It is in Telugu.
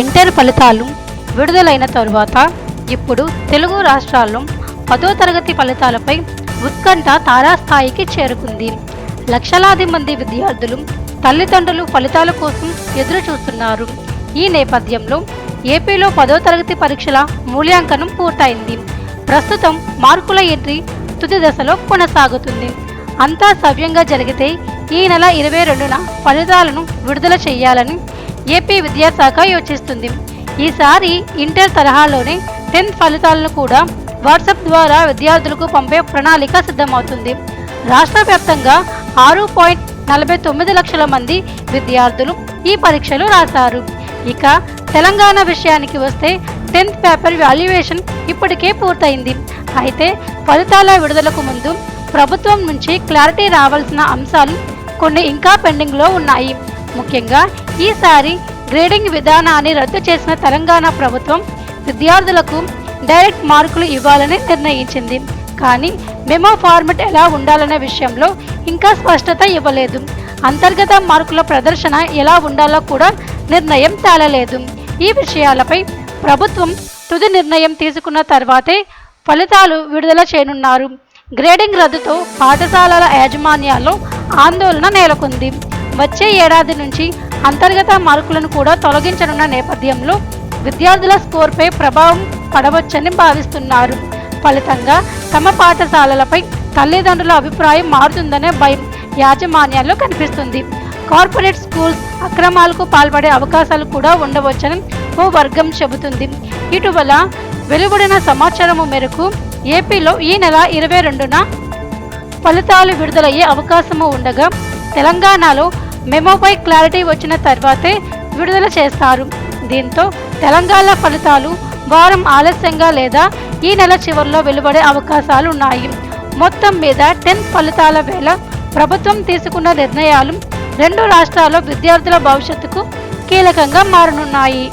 ఇంటర్ ఫలితాలు విడుదలైన తరువాత ఇప్పుడు తెలుగు రాష్ట్రాల్లో పదో తరగతి ఫలితాలపై ఉత్కంఠ తారాస్థాయికి చేరుకుంది. లక్షలాది మంది విద్యార్థులు తల్లిదండ్రులు ఫలితాల కోసం ఎదురు చూస్తున్నారు ఈ నేపథ్యంలో ఏపీలో పదో తరగతి పరీక్షల మూల్యాంకనం పూర్తయింది. ప్రస్తుతం మార్కుల ఎంట్రీ తుది దశలో కొనసాగుతుంది. అంతా సవ్యంగా జరిగితే ఈ నెల ఇరవై రెండున ఫలితాలను విడుదల చేయాలని ఏపీ విద్యాశాఖ యోచిస్తుంది. ఈసారి ఇంటర్ తరహాలోనే టెన్త్ ఫలితాలను కూడా వాట్సాప్ ద్వారా విద్యార్థులకు పంపే ప్రణాళిక సిద్ధమవుతుంది. రాష్ట్ర వ్యాప్తంగా ఆరు పాయింట్ నలభై తొమ్మిది లక్షల మంది విద్యార్థులు ఈ పరీక్షలు రాశారు. ఇక తెలంగాణ విషయానికి వస్తే టెన్త్ పేపర్ వాల్యుయేషన్ ఇప్పటికే పూర్తయింది. అయితే ఫలితాల విడుదలకు ముందు ప్రభుత్వం నుంచి క్లారిటీ రావాల్సిన అంశాలు కొన్ని ఇంకా పెండింగ్లో ఉన్నాయి. ముఖ్యంగా ఈసారి గ్రేడింగ్ విధానాన్ని రద్దు చేసిన తెలంగాణ ప్రభుత్వం విద్యార్థులకు డైరెక్ట్ మార్కులు ఇవ్వాలని నిర్ణయించింది. కానీ మెమో ఫార్మెట్ ఎలా ఉండాలనే విషయంలో ఇంకా స్పష్టత ఇవ్వలేదు. అంతర్గత మార్కుల ప్రదర్శన ఎలా ఉండాలో కూడా నిర్ణయం తేలలేదు. ఈ విషయాలపై ప్రభుత్వం తుది నిర్ణయం తీసుకున్న తర్వాతే ఫలితాలు విడుదల చేయనున్నారు. గ్రేడింగ్ రద్దుతో పాఠశాలల యాజమాన్యాల్లో ఆందోళన నెలకొంది. వచ్చే ఏడాది నుంచి అంతర్గత మార్కులను కూడా తొలగించనున్న నేపథ్యంలో విద్యార్థుల స్కోర్పై ప్రభావం పడవచ్చని భావిస్తున్నారు. ఫలితంగా తమ పాఠశాలలపై తల్లిదండ్రుల అభిప్రాయం మారుతుందనే భయం యాజమాన్యాల్లో కనిపిస్తుంది. కార్పొరేట్ స్కూల్స్ అక్రమాలకు పాల్పడే అవకాశాలు కూడా ఉండవచ్చని ఓ వర్గం చెబుతుంది. ఇటీవల వెలువడిన సమాచారము మేరకు ఏపీలో ఈ నెల ఇరవై రెండున ఫలితాలు విడుదలయ్యే అవకాశము ఉండగా తెలంగాణలో మెమోపై క్లారిటీ వచ్చిన తర్వాతే విడుదల చేస్తారు. దీంతో తెలంగాణ ఫలితాలు వారం ఆలస్యంగా లేదా ఈ నెల చివరిలో వెలువడే అవకాశాలు ఉన్నాయి. మొత్తం మీద టెన్త్ ఫలితాల వేళ ప్రభుత్వం తీసుకున్న నిర్ణయాలు రెండు రాష్ట్రాల్లో విద్యార్థుల భవిష్యత్తుకు కీలకంగా మారనున్నాయి.